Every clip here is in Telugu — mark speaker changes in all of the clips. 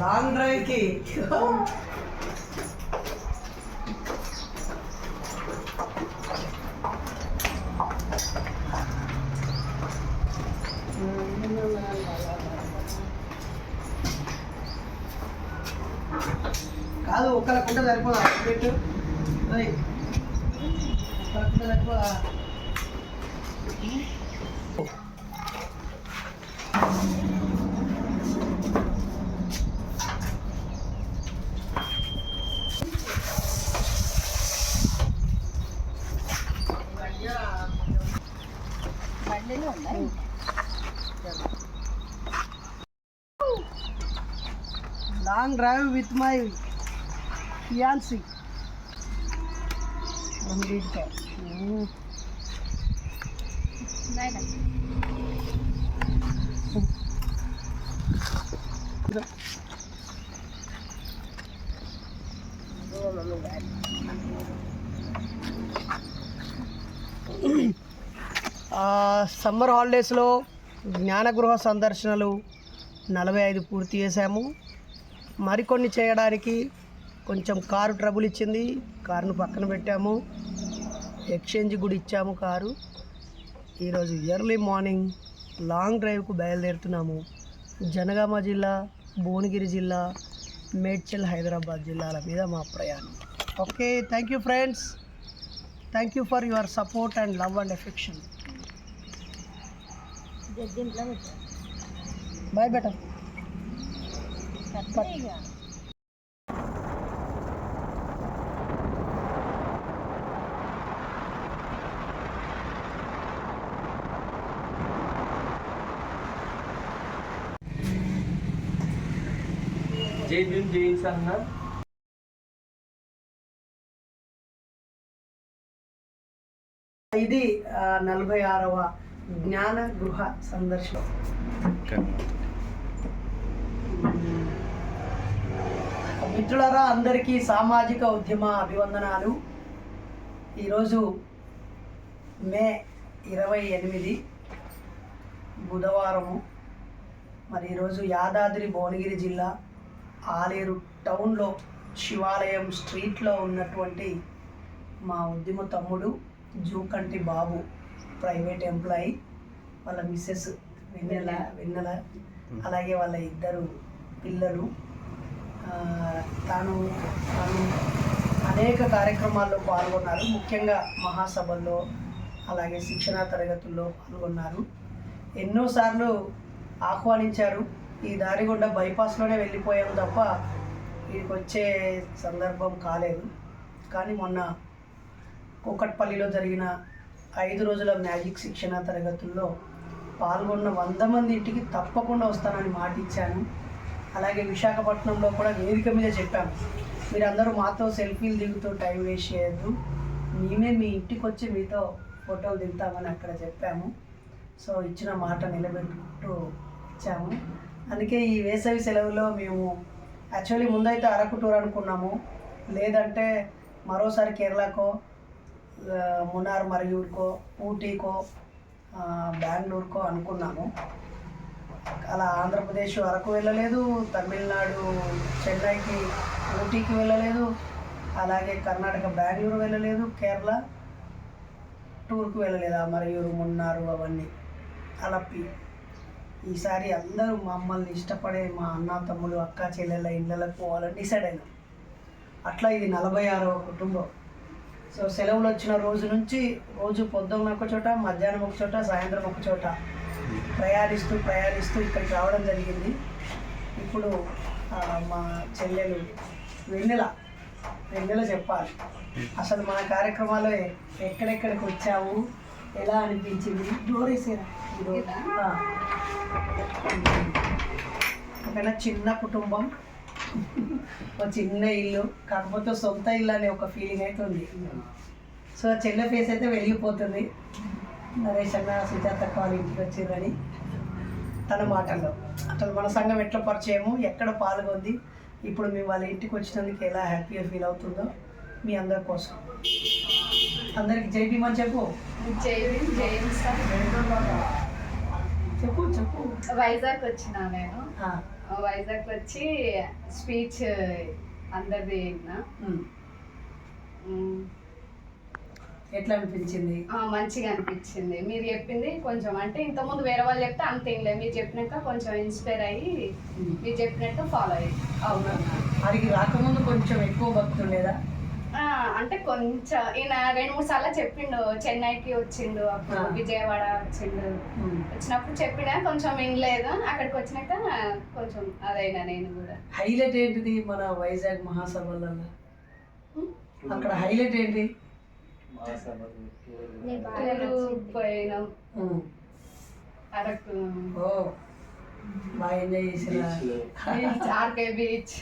Speaker 1: Long
Speaker 2: డ్రైవ్కి
Speaker 1: long drive with my fiancee summer హాలిడేస్లో జ్ఞానగృహ సందర్శనలు నలభై ఐదు పూర్తి చేశాము. మరికొన్ని చేయడానికి కొంచెం కారు ట్రబుల్ ఇచ్చింది. కారును పక్కన పెట్టాము. ఎక్స్చేంజ్ కూడా ఇచ్చాము కారు. ఈరోజు ఎర్లీ మార్నింగ్ లాంగ్ డ్రైవ్కు బయలుదేరుతున్నాము. జనగామ జిల్లా భువనగిరి జిల్లా మేడ్చల్ హైదరాబాద్ జిల్లాల మీద మా ప్రయాణం. Okay thank you friends. Thank you for your support and love and affection. Bye బేటా.
Speaker 2: కట్టే ఇక
Speaker 3: జై భీమ్ జై అన్న.
Speaker 1: ఇది నలభై ఆరవ జ్ఞాన గృహ సందర్శన మిత్రులారా అందరికీ సామాజిక ఉద్యమ అభివందనాలు. ఈరోజు మే ఇరవై ఎనిమిది బుధవారము. మరి ఈరోజు యాదాద్రి భువనగిరి జిల్లా ఆలేరు టౌన్లో శివాలయం స్ట్రీట్లో ఉన్నటువంటి మా ఉద్యమ తమ్ముడు జూకంటి బాబు ప్రైవేట్ ఎంప్లాయీ. వాళ్ళ మిస్సెస్ వెన్నెల వెన్నెల అలాగే వాళ్ళ ఇద్దరు పిల్లలు. తాను తాను అనేక కార్యక్రమాల్లో పాల్గొన్నారు. ముఖ్యంగా మహాసభల్లో అలాగే శిక్షణా తరగతుల్లో పాల్గొన్నారు. ఎన్నోసార్లు ఆహ్వానించారు. ఈ దారి గుండా బైపాస్లోనే వెళ్ళిపోయాం తప్ప ఇక్కడికి వచ్చే సందర్భం కాలేదు. కానీ మొన్న కూకట్పల్లిలో జరిగిన ఐదు రోజుల మ్యాజిక్ శిక్షణ తరగతుల్లో పాల్గొన్న వంద మంది ఇంటికి తప్పకుండా వస్తానని మాట ఇచ్చాను అలాగే విశాఖపట్నంలో కూడా వేదిక మీద చెప్పాము. మీరందరూ మాతో సెల్ఫీలు దిగుతూ టైం వేస్ట్ చేయొద్దు. మేమే మీ ఇంటికి వచ్చి మీతో ఫోటోలు దిగుతామని అక్కడ చెప్పాము. సో ఇచ్చిన మాట నిలబెట్టుకుంటూ ఇచ్చాము అందుకే ఈ వేసవి సెలవులో మేము యాక్చువల్లీ ముందైతే అరకు టూర్ అనుకున్నాము. లేదంటే మరోసారి కేరళకో మునార్ మరియూర్కో ఊటీకో బెంగళూరుకో అనుకున్నాము. అలా ఆంధ్రప్రదేశ్ అరకు వెళ్ళలేదు తమిళనాడు చెన్నైకి ఊటీకి వెళ్ళలేదు అలాగే కర్ణాటక బెంగళూరు వెళ్ళలేదు కేరళ టూర్కి వెళ్ళలేదు. ఆ మున్నారు అవన్నీ అలప్పి ఈసారి అందరూ మమ్మల్ని ఇష్టపడే మా అన్న తమ్ముడు అక్క చెల్లెళ్ళ ఇళ్ళకి పోవాలని డిసైడ్ అయినాం. అట్లా ఇది నలభై ఆరవ కుటుంబం. సో సెలవులు వచ్చిన రోజు నుంచి రోజు పొద్దున్న ఒక చోట మధ్యాహ్నం ఒక చోట సాయంత్రం ఒక చోట. ప్రయాణిస్తూ ప్రయాణిస్తూ ఇక్కడికి రావడం జరిగింది. ఇప్పుడు మా చెల్లెలు వెన్నెల వెన్నెల చెప్పాలి. అసలు మన కార్యక్రమాలు ఎక్కడెక్కడికి వచ్చావు? ఎలా అనిపించింది? డోర్ వేసేరా ఈ చిన్న కుటుంబం ఒక చిన్న ఇల్లు కాకపోతే సొంత ఇల్లు అనే ఒక ఫీలింగ్ అయితే ఉంది. సో చెల్లె ఫేస్ అయితే వెలిగిపోతుంది. నరేష్ అన్న సుజాత వాళ్ళ ఇంటికి వచ్చిర్రని తన మాటల్లో. అసలు మన సంఘం ఎట్లా పరిచయము ఎక్కడ పాల్గొంది ఇప్పుడు మేము వాళ్ళ ఇంటికి వచ్చినందుకు ఎలా హ్యాపీగా ఫీల్ అవుతుందో మీ అందరి కోసం. అందరికి జై చెప్పు.
Speaker 2: భీమ్ జై ఇన్సాన్
Speaker 1: చెప్పు చెప్పు.
Speaker 2: వైజాగ్ వచ్చిన నేను. వైజాగ్ వచ్చి స్పీచ్ అందరిది విన్నా.
Speaker 1: ఎట్లా అనిపించింది?
Speaker 2: మంచిగా అనిపించింది. మీరు చెప్పింది కొంచెం అంటే ఇంతకుముందు వేరే వాళ్ళు చెప్తే అంత ఏం లేదు మీరు చెప్పినాక కొంచెం ఇన్స్పైర్ అయ్యి. మీరు చెప్పినట్టు ఫాలో అయ్యి. అవునన్నా
Speaker 1: అడిగి రాకముందు కొంచెం ఎక్కువ భక్తి ఉండేదా?
Speaker 2: ఆ, అంటే కొంచెం ఈయన రెండు మూడు సార్లు చెప్పిండు. చెన్నైకి వచ్చిండు అప్పుడు. విజయవాడ వచ్చిండు. వచ్చినప్పుడు చెప్పినా కొంచెం వినలేదు. అక్కడికి వచ్చినాక కొంచెం అదైనా నేను కూడా.
Speaker 1: హైలైట్ ఏంటిది మన వైజాగ్ మహాసభలలో? అక్కడ హైలైట్ ఏంటి?
Speaker 2: బీచ్.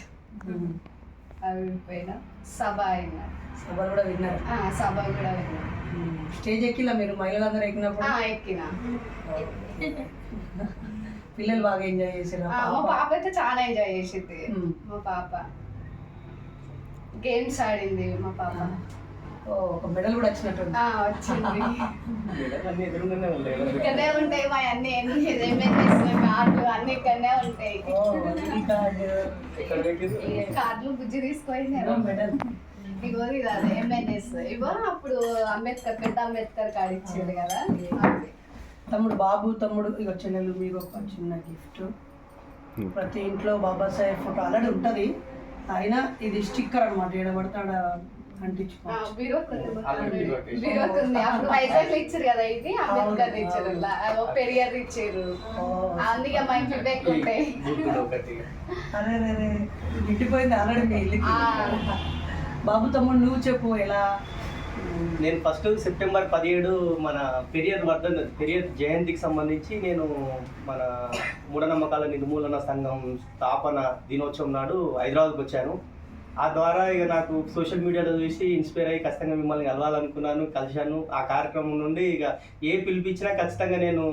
Speaker 2: అవి పోయినాం. సభ అయినా.
Speaker 1: సభలు కూడా విన్నారు.
Speaker 2: ఆ, సభ కూడా.
Speaker 1: స్టేజ్ ఎక్కిలా మీరు మహిళలందరూ ఎక్కినప్పుడు?
Speaker 2: ఆ, ఎక్కిన.
Speaker 1: పిల్లలు బాగా ఎంజాయ్ చేసిన
Speaker 2: ఆ, మా పాప? అయితే చాలా ఎంజాయ్ చేసింది. మా పాప. గేమ్స్ ఆడింది మా పాప.
Speaker 1: ఒక మెడల్ కూడా వచ్చినట్టుంది.
Speaker 2: ఇక్కడనే ఉంటాయి మా అన్ని ఎన్ని ఎంఎన్ఎస్ కార్డులు అన్ని ఇక్కడనే ఉంటాయి. కార్డులు బుజ్జి తీసుకొని
Speaker 1: మెడల్.
Speaker 2: ఇగో ఇది అదే ఎంఎన్ఎస్ ఇగో అప్పుడు అంబేద్కర్ పెద్ద అంబేద్కర్ కార్డు కదా.
Speaker 1: తమ్ముడు బాబు తమ్ముడు ఇక చెల్లెలు మీకు ఒక చిన్న గిఫ్ట్. ప్రతి ఇంట్లో బాబాసాహెబ్ ఫోటో. ఆల్రెడీ ఉంటుంది. అయినా ఇది స్టిక్కర్ అనమాట ఏడబడితే
Speaker 2: అప్పుడు వైజాగ్ ఇచ్చారు కదా ఇది అంబేద్కర్ ఇచ్చారు పెరియార్ ఇచ్చారు. అందుకే మా ఉంటాయి.
Speaker 1: ఆల్రెడీ మీ
Speaker 2: ఆ.
Speaker 1: బాబు తమ్ముడు నువ్వు చెప్పు ఎలా?
Speaker 3: నేను ఫస్ట్ సెప్టెంబర్ పదిహేడు మన పెరియర్ వర్ధన్ పెరియర్ జయంతికి సంబంధించి నేను మన మూఢనమ్మకాల నిర్మూలన సంఘం స్థాపన దినోత్సవం నాడు హైదరాబాద్కి వచ్చాను. ఆ ద్వారా ఇక నాకు సోషల్ మీడియాలో చూసి ఇన్స్పైర్ అయ్యి ఖచ్చితంగా మిమ్మల్ని కలవాలనుకున్నాను కలిశాను. ఆ కార్యక్రమం నుండి ఇక ఏ పిలిపించినా ఖచ్చితంగా నేను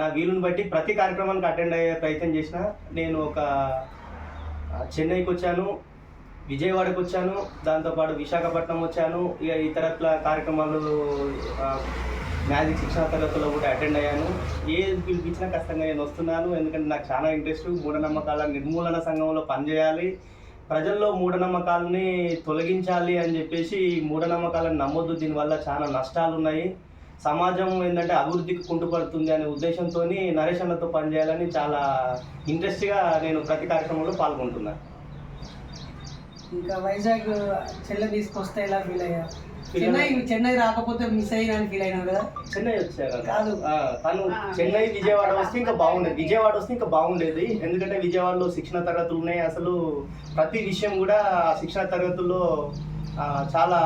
Speaker 3: నా వీలుని బట్టి ప్రతి కార్యక్రమానికి అటెండ్ అయ్యే ప్రయత్నం చేసిన నేను ఒక చెన్నైకి వచ్చాను విజయవాడకు వచ్చాను దాంతోపాటు విశాఖపట్నం వచ్చాను. ఇక ఇతరత్ల కార్యక్రమాలు మ్యాజిక్ శిక్షణ తరగతుల్లో కూడా అటెండ్ అయ్యాను. ఏ పిలిపించినా ఖచ్చితంగా నేను వస్తున్నాను. ఎందుకంటే నాకు చాలా ఇంట్రెస్ట్ మూఢనమ్మకాల నిర్మూలన సంఘంలో పనిచేయాలి. ప్రజల్లో మూఢనమ్మకాలని తొలగించాలి అని చెప్పేసి ఈ మూఢనమ్మకాలను నమ్మొద్దు. దీనివల్ల చాలా నష్టాలు ఉన్నాయి సమాజం ఏంటంటే అభివృద్ధికి కుంటుపడుతుంది అనే ఉద్దేశంతో నరేష్ అన్నతో పనిచేయాలని చాలా ఇంట్రెస్ట్గా నేను ప్రతి కార్యక్రమంలో పాల్గొంటున్నాను
Speaker 1: ఇంకా వైజాగ్ చెల్లె తీసుకొస్తే ఎలా ఫీల్ అయ్యా చెన్నై. చెన్నై రాకపోతే మిస్ అయినా ఫీల్ అయినావు కదా?
Speaker 3: చెన్నై వచ్చారు
Speaker 1: కాదు.
Speaker 3: తను చెన్నై విజయవాడ వస్తే ఇంకా బాగుండేది. విజయవాడ వస్తే ఇంకా బాగుండేది. ఎందుకంటే విజయవాడలో శిక్షణ తరగతులు ఉన్నాయి. అసలు ప్రతి విషయం కూడా శిక్షణ తరగతుల్లో చాలా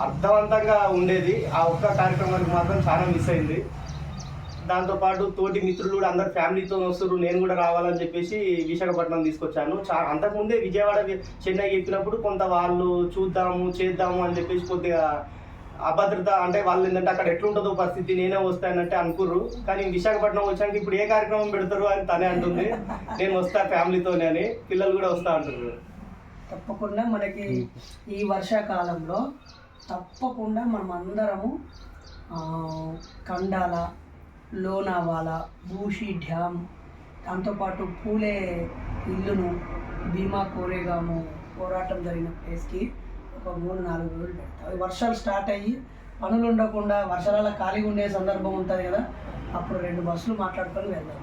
Speaker 3: అర్థవంతంగా ఉండేది. ఆ ఒక్క కార్యక్రమానికి మాత్రం చాలా మిస్ అయింది. దాంతోపాటు తోటి మిత్రులు కూడా అందరు ఫ్యామిలీతో వస్తారు నేను కూడా రావాలని చెప్పేసి విశాఖపట్నం తీసుకొచ్చాను. చా అంతకుముందే విజయవాడ చెన్నై ఎక్కినప్పుడు కొంత వాళ్ళు చూద్దాము చేద్దాము అని చెప్పేసి కొద్దిగా అభద్రత అంటే వాళ్ళు ఏంటంటే అక్కడ ఎట్లుంటుందో పరిస్థితి నేనే వస్తానంటే అనుకుర్రు. కానీ విశాఖపట్నం వచ్చాక ఇప్పుడు ఏ కార్యక్రమం పెడతారు అని తనే అంటుంది. నేను వస్తా ఫ్యామిలీతోనే అని. పిల్లలు కూడా వస్తా అంటున్నారు
Speaker 1: తప్పకుండా మనకి ఈ వర్షాకాలంలో తప్పకుండా మనం అందరము కండాల లోనావాలా బూషి డ్యామ్ దాంతోపాటు పూలే ఇల్లును భీమా కోరేగాము పోరాటం జరిగిన ప్లేస్కి ఒక మూడు నాలుగు రోజులు పెడతాం వర్షాలు స్టార్ట్ అయ్యి పనులు ఉండకుండా వర్షాల ఖాళీగా ఉండే సందర్భం ఉంటుంది కదా అప్పుడు రెండు బస్సులు మాట్లాడుకొని వెళ్దాం.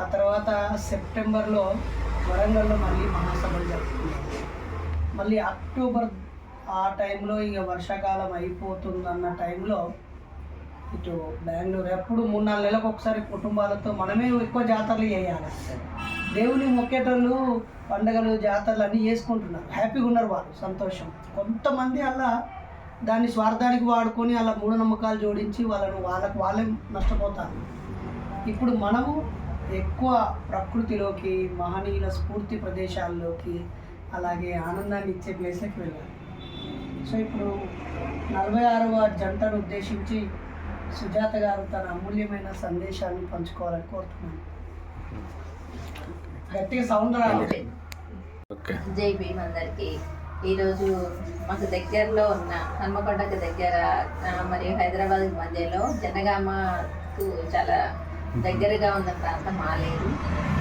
Speaker 1: ఆ తర్వాత సెప్టెంబర్లో వరంగల్లో మళ్ళీ మహాసభలు జరుగుతున్నాయి మళ్ళీ అక్టోబర్ ఆ టైంలో ఇక వర్షాకాలం అయిపోతుంది అన్న టైంలో ఇటు బెంగళూరు ఎప్పుడు మూడు నాలుగు నెలలకు ఒకసారి కుటుంబాలతో మనమే ఎక్కువ జాతరలు చేయాలి. దేవుని మొక్కేటోళ్ళు పండగలు జాతరలు అన్నీ చేసుకుంటున్నారు. హ్యాపీగా ఉన్నారు వాళ్ళు సంతోషం. కొంతమంది అలా దాన్ని స్వార్థానికి వాడుకొని అలా మూఢనమ్మకాలు జోడించి వాళ్ళను వాళ్ళకు వాళ్ళే నష్టపోతారు. ఇప్పుడు మనము ఎక్కువ ప్రకృతిలోకి మహనీయుల స్ఫూర్తి ప్రదేశాల్లోకి అలాగే ఆనందాన్ని ఇచ్చే ప్లేస్లకు వెళ్ళాలి. సో ఇప్పుడు నలభై ఆరవ జంటను ఉద్దేశించి సుజాత గారు తన అమూల్యమైన సందేశాన్ని పంచుకోవాలని కోరుతున్నాను. గట్టిగా సౌండ్ రావాలి
Speaker 4: జై భీమ్ అందరికి. ఈరోజు మాకు దగ్గరలో ఉన్న హన్మకొండకు దగ్గర మరియు హైదరాబాద్ మధ్యలో జనగామకు చాలా దగ్గరగా ఉన్న ప్రాంతం ఆలేరు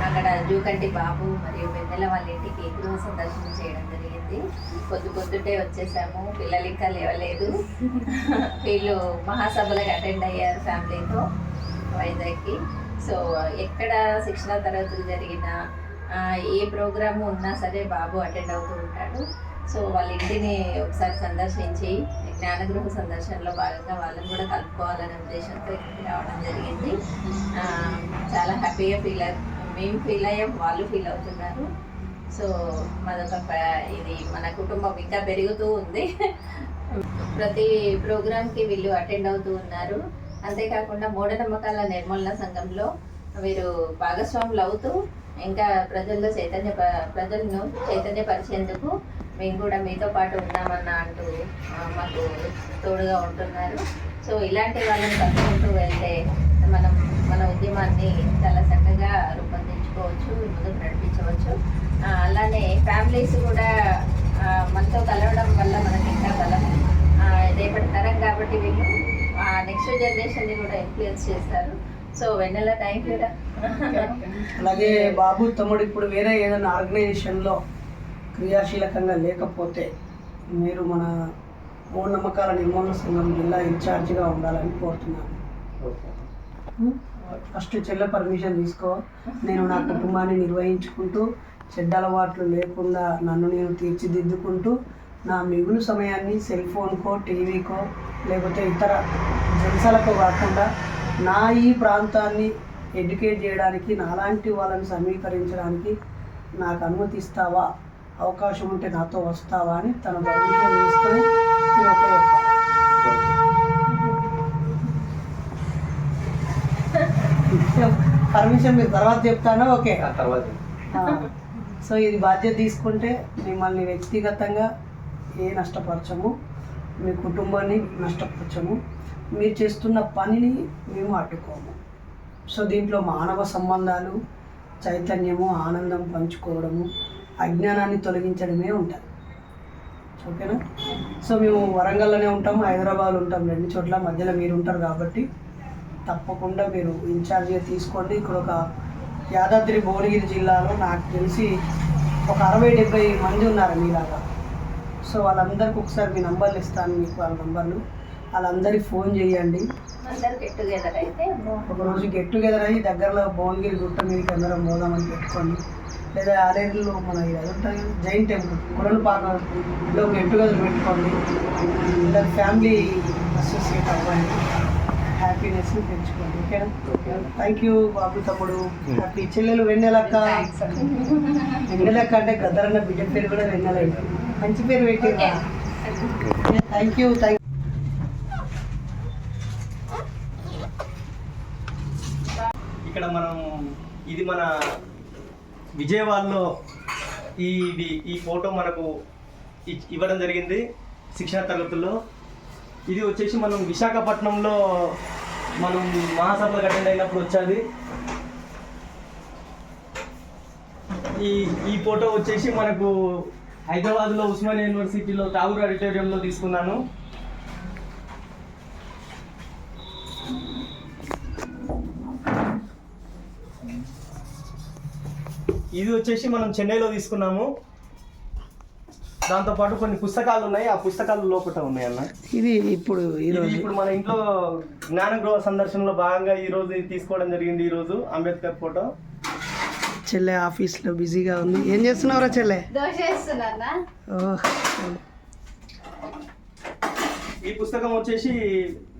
Speaker 4: అక్కడ జూకంటి బాబు మరియు వెన్నెల వాళ్ళ ఇంటికి గృహ సందర్శనం చేయడం జరిగింది. పొద్దు పొద్దుటే వచ్చేసాము. పిల్లలు ఇంకా లేవలేదు. వీళ్ళు మహాసభలకు అటెండ్ అయ్యారు ఫ్యామిలీతో వైజాగ్కి. సో ఎక్కడ శిక్షణ తరగతులు జరిగినా ఏ ప్రోగ్రాము ఉన్నా సరే బాబు అటెండ్ అవుతూ ఉంటాడు. సో వాళ్ళ ఇంటిని ఒకసారి సందర్శించి జ్ఞానగృహ సందర్శనలో భాగంగా వాళ్ళని కూడా కలుపుకోవాలనే ఉద్దేశంతో ఇక్కడికి రావడం జరిగింది. చాలా హ్యాపీగా ఫీల్ మేము ఫీల్ అయ్యాం వాళ్ళు ఫీల్ అవుతున్నారు. సో మాదొక ప- ఇది మన కుటుంబం ఇంకా పెరుగుతూ ఉంది. ప్రతి ప్రోగ్రామ్కి వీళ్ళు అటెండ్ అవుతూ ఉన్నారు. అంతేకాకుండా మూఢనమ్మకాల నిర్మూలన సంఘంలో వీరు భాగస్వాములు అవుతూ ఇంకా ప్రజల్లో చైతన్య ప్రజలను చైతన్యపరిచేందుకు మేము కూడా మీతో పాటు ఉన్నామన్న అంటూ మాకు తోడుగా ఉంటున్నారు. సో ఇలాంటి వాళ్ళని కలుపుకుంటూ వెళ్తే మనం మన ఉద్యమాన్ని చాలా చక్కగా రూపొందించుకోవచ్చు ముందుకు నడిపించవచ్చు. అలానే ఫ్యామిలీస్ కూడా మనతో కలవడం వల్ల మనకి ఇంకా బలం. రేపటి తరం కాబట్టి వీళ్ళు నెక్స్ట్ జనరేషన్ని కూడా ఇన్ఫ్లుయెన్స్ చేస్తారు. సో వెన్నెల థ్యాంక్ యూ
Speaker 1: అలాగే బాబు తమ్ముడు ఇప్పుడు వేరే ఏదైనా ఆర్గనైజేషన్లో క్రియాశీలకంగా లేకపోతే మీరు మన మూఢనమ్మకాల నిర్మూలన సంఘం జిల్లా ఇన్ఛార్జిగా ఉండాలని కోరుతున్నాను. ఫస్ట్ చెల్లె పర్మిషన్ తీసుకో. నేను నా కుటుంబాన్ని నిర్వహించుకుంటూ చెడ్డ అలవాట్లు లేకుండా నన్ను నేను తీర్చిదిద్దుకుంటూ నా మిగులు సమయాన్ని సెల్ ఫోన్కో టీవీకో లేకపోతే ఇతర జలసాలకు కాకుండా నా ఈ ప్రాంతాన్ని ఎడ్యుకేట్ చేయడానికి నాలాంటి వాళ్ళని సమీకరించడానికి నాకు అనుమతిస్తావా? అవకాశం ఉంటే నాతో వస్తావా అని తన పర్మిషన్ తీసుకొని మీరు ఒక పర్మిషన్ మీరు తర్వాత చెప్తాను? ఓకే.
Speaker 3: ఆ తర్వాత
Speaker 1: సో ఇది బాధ్యత తీసుకుంటే మిమ్మల్ని వ్యక్తిగతంగా ఏ నష్టపరచము మీ కుటుంబాన్ని నష్టపరచము మీరు చేస్తున్న పనిని మేము అడ్డుకోము. సో దీంట్లో మానవ సంబంధాలు చైతన్యము ఆనందం పంచుకోవడము అజ్ఞానాన్ని తొలగించడమే ఉంటుంది. ఓకేనా? సో మేము వరంగల్లోనే ఉంటాం హైదరాబాద్ ఉంటాం రెండు చోట్ల మధ్యలో మీరు ఉంటారు కాబట్టి తప్పకుండా మీరు ఇన్ఛార్జిగా తీసుకోండి. ఇక్కడ ఒక యాదాద్రి భువనగిరి జిల్లాలో నాకు తెలిసి ఒక అరవై డెబ్బై మంది ఉన్నారు మీలాగా. సో వాళ్ళందరికీ ఒకసారి మీ నంబర్లు ఇస్తాను మీకు వాళ్ళ నంబర్లు. వాళ్ళందరికీ ఫోన్ చేయండి. ఒకరోజు గెట్ టుగెదర్ అయ్యి దగ్గరలో భువనగిరి గుట్ట మీదకి అందరం పోదామని పెట్టుకోండి. లేదా ఆలేరులో మన అది ఉంటుంది జైన్ టెంపుల్ కులనపాకలో గెట్ టుగెదర్ పెట్టుకోండి. అందరు ఫ్యామిలీ అసోసియేట్ అవ్వండి హ్యాపీనెస్ని పెంచుకోండి ఓకేనా? థ్యాంక్ యూ బాబు తమ్ముడు. హ్యాపీ చెల్లెలు వెన్నెలక్క. వెన్నెలక్క అంటే గద్దరన్న బిడ్డ పేరు కూడా వెన్నెల. మంచి పేరు పెట్టి థ్యాంక్ యూ థ్యాంక్
Speaker 3: ఇక్కడ మనం ఇది మన విజయవాడలో ఈ ఈ ఫోటో మనకు ఇవ్వడం జరిగింది శిక్షణ తరగతుల్లో. ఇది వచ్చేసి మనం విశాఖపట్నంలో మనం మహాసభలకు అటెండ్ అయినప్పుడు వచ్చేది. ఈ ఈ ఫోటో వచ్చేసి మనకు హైదరాబాద్లో ఉస్మానియా యూనివర్సిటీలో ఠాగూర్ ఆడిటోరియంలో తీసుకున్నాను. ఇది వచ్చేసి మనం చెన్నైలో తీసుకున్నాము. దాంతోపాటు కొన్ని పుస్తకాలు ఉన్నాయి. ఆ పుస్తకాలు లోపల ఉన్నాయి అన్న.
Speaker 1: ఇది ఇప్పుడు
Speaker 3: ఇది
Speaker 1: ఈరోజు
Speaker 3: ఇప్పుడు మన ఇంట్లో జ్ఞానగృహ సందర్శనలో భాగంగా ఈ రోజు ఇది తీసుకోవడం జరిగింది ఈ రోజు అంబేద్కర్ ఫోటో.
Speaker 1: చెల్లె ఆఫీస్లో బిజీగా ఉంది. ఏం చేస్తున్నావురా చెల్లె?
Speaker 2: దోశ వేస్తున్నారా
Speaker 1: ఓహ్,
Speaker 3: ఈ పుస్తకం వచ్చేసి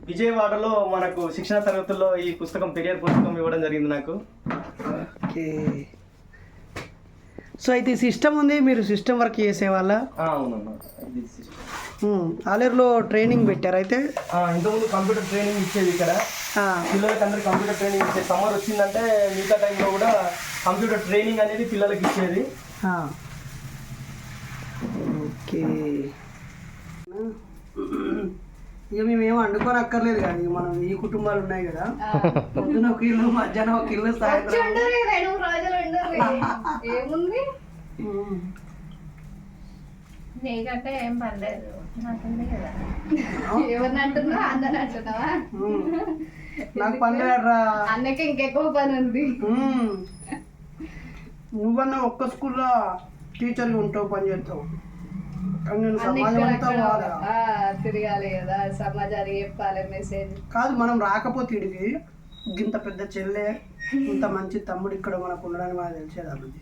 Speaker 3: విజయవాడలో మనకు శిక్షణ తరగతుల్లో ఈ పుస్తకం పెరియార్ పుస్తకం ఇవ్వడం జరిగింది నాకు.
Speaker 1: ఓకే. సో అయితే సిస్టమ్ ఉంది మీరు సిస్టమ్ వర్క్ చేసేవాళ్ళ? ఆలేరులో ట్రైనింగ్ పెట్టారు అయితే?
Speaker 3: ఇంతకుముందు కంప్యూటర్ ట్రైనింగ్ ఇచ్చేది ఇక్కడ. పిల్లలకి అందరికి కంప్యూటర్ ట్రైనింగ్ ఇచ్చే సమ్మర్ వచ్చిందంటే మిగతా టైంలో కూడా కంప్యూటర్ ట్రైనింగ్ అనేది పిల్లలకి ఇచ్చేది.
Speaker 1: ఓకే. ఇక మేము ఏమో వండుకొని అక్కర్లేదు కానీ మనం ఈ కుటుంబాలు ఉన్నాయి కదా. పొద్దున ఒక ఇల్లు మధ్యాహ్నం ఒక ఇల్లు సాయంత్రం
Speaker 2: ఏముంది.
Speaker 4: నీకంటే ఏం పర్లేదు. నాకుంది కదా.
Speaker 2: ఎవరిని అంటున్నావా అందరిని అంటున్నావా?
Speaker 1: ఉమ్. నాకు పని.
Speaker 2: అన్నకి ఇంకెక్కువ పని ఉంది.
Speaker 1: నువ్వన్నా ఒక్క స్కూల్లో టీచర్గా ఉంటావు పని చేస్తావు.
Speaker 2: తిరగాలి కదా. సమాజానికి చెప్పాలి మెసేజ్.
Speaker 1: కాదు మనం రాకపోతే ఇడికి ఇంత పెద్ద చెల్లె ఇంత మంచి తమ్ముడు ఇక్కడ మనకు ఉండడానికి మనకు తెలిసేది అభివృద్ధి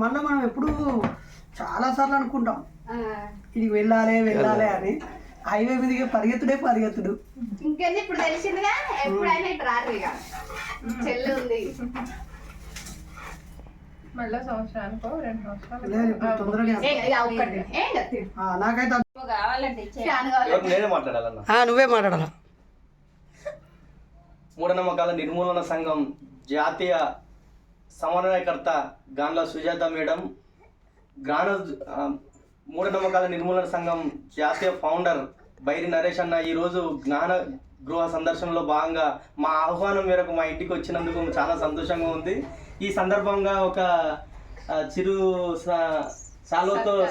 Speaker 1: మళ్ళీ మనం ఎప్పుడు చాలా సార్లు అనుకుంటాం. ఇది వెళ్ళాలి వెళ్ళాలి అని. హైవే మీదకి పరిగెత్తుడే పరిగెత్తుడు.
Speaker 2: ఇంకెంది ఇప్పుడు తెలిసిందిగా? ఎప్పుడైనా ఇటు రారు ఇక చెల్లి ఉంది.
Speaker 5: మళ్ళీ సంవత్సరానికో రెండు సంవత్సరాలు
Speaker 1: నువ్వే మాట్లాడాల.
Speaker 3: మూఢనమ్మకాల నిర్మూలన సంఘం జాతీయ సమన్వయకర్త గాన్ల సుజాత మేడం గాన మూఢనమ్మకాల నిర్మూలన సంఘం జాతీయ ఫౌండర్ బైరి నరేష్ అన్న ఈరోజు జ్ఞాన గృహ సందర్శనలో భాగంగా మా ఆహ్వానం మేరకు మా ఇంటికి వచ్చినందుకు చాలా సంతోషంగా ఉంది. ఈ సందర్భంగా ఒక చిరు స- సాల్వతో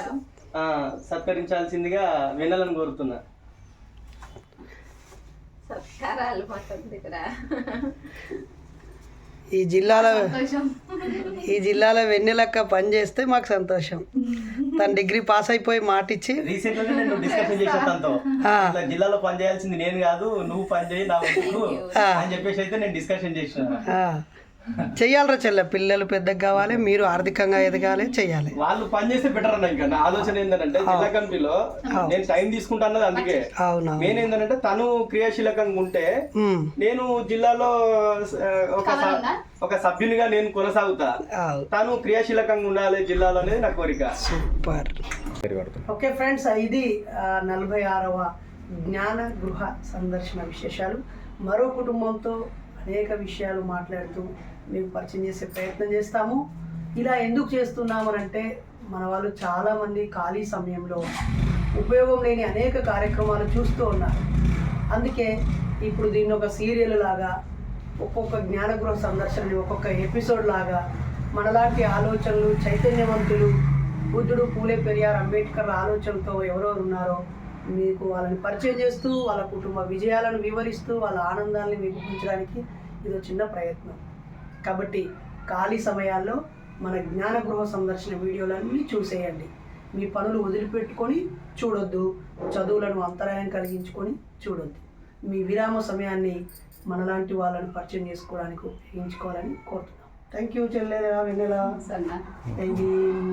Speaker 3: సత్కరించాల్సిందిగా వెన్నెలను కోరుతున్నా.
Speaker 4: సత్కారాలు
Speaker 1: ఈ జిల్లాలో. ఈ జిల్లాలో వెన్నెలక్క పని చేస్తే మాకు సంతోషం. తను డిగ్రీ పాస్ అయిపోయి మాటిచ్చి
Speaker 3: రీసెంట్గా నేను డిస్కషన్ చేసిన తనతో.
Speaker 1: ఆ.
Speaker 3: ఇట్లా జిల్లాలో పని చేయాల్సింది నేను కాదు నువ్వు పని చేయి నా. అని చెప్పేసి అయితే నేను డిస్కషన్ చేసిన.
Speaker 1: ఆ, చెయ్యాలరా చెల్లె పిల్లలు పెద్దగా కావాలి మీరు ఆర్థికంగా ఎదగాలి చెయ్యాలి.
Speaker 3: వాళ్ళు పని చేస్తే బెటర్ అన్న ఇంకా. నా ఆలోచన ఏంటంటే జిల్లా నేను టైం తీసుకుంటా అన్నది అందుకే.
Speaker 1: అవునా?
Speaker 3: మెయిన్ ఏంటంటే తను క్రియాశీలకంగా ఉంటే నేను జిల్లాలో ఒక? ఒక సభ్యునిగా నేను కొనసాగుతా. తను క్రియాశీలకంగా ఉండాలి జిల్లాలో అనేది నా కోరిక.
Speaker 1: సూపర్. ఓకే ఫ్రెండ్స్ ఇది నలభై ఆరవ జ్ఞాన గృహ సందర్శన విశేషాలు. మరో కుటుంబంతో అనేక విషయాలు మాట్లాడుతూ మీకు పరిచయం చేసే ప్రయత్నం చేస్తాము. ఇలా ఎందుకు చేస్తున్నామనంటే మన వాళ్ళు చాలామంది ఖాళీ సమయంలో ఉపయోగం లేని అనేక కార్యక్రమాలు చూస్తూ ఉన్నారు. అందుకే ఇప్పుడు దీన్ని ఒక సీరియల్ లాగా ఒక్కొక్క జ్ఞానగృహ సందర్శనని ఒక్కొక్క ఎపిసోడ్ లాగా మనలాంటి ఆలోచనలు చైతన్యవంతులు బుద్ధుడు పూలే పెరియార్ అంబేద్కర్ ఆలోచనతో ఎవరెవరు ఉన్నారో మీకు వాళ్ళని పరిచయం చేస్తూ వాళ్ళ కుటుంబ విజయాలను వివరిస్తూ వాళ్ళ ఆనందాన్ని మీకు ఇది ఒక చిన్న ప్రయత్నం. కాబట్టి ఖాళీ సమయాల్లో మన జ్ఞానగృహ సందర్శన వీడియోలన్నీ చూసేయండి. మీ పనులు వదిలిపెట్టుకొని చూడొద్దు. చదువులను అంతరాయం కలిగించుకొని చూడొద్దు. మీ విరామ సమయాన్ని మనలాంటి వాళ్ళని పరిచయం చేసుకోవడానికి ఉపయోగించుకోవాలని కోరుతున్నాం. థ్యాంక్ యూ చెల్లెలా వెన్నెలా.
Speaker 2: సన్నా
Speaker 1: జై భీమ్.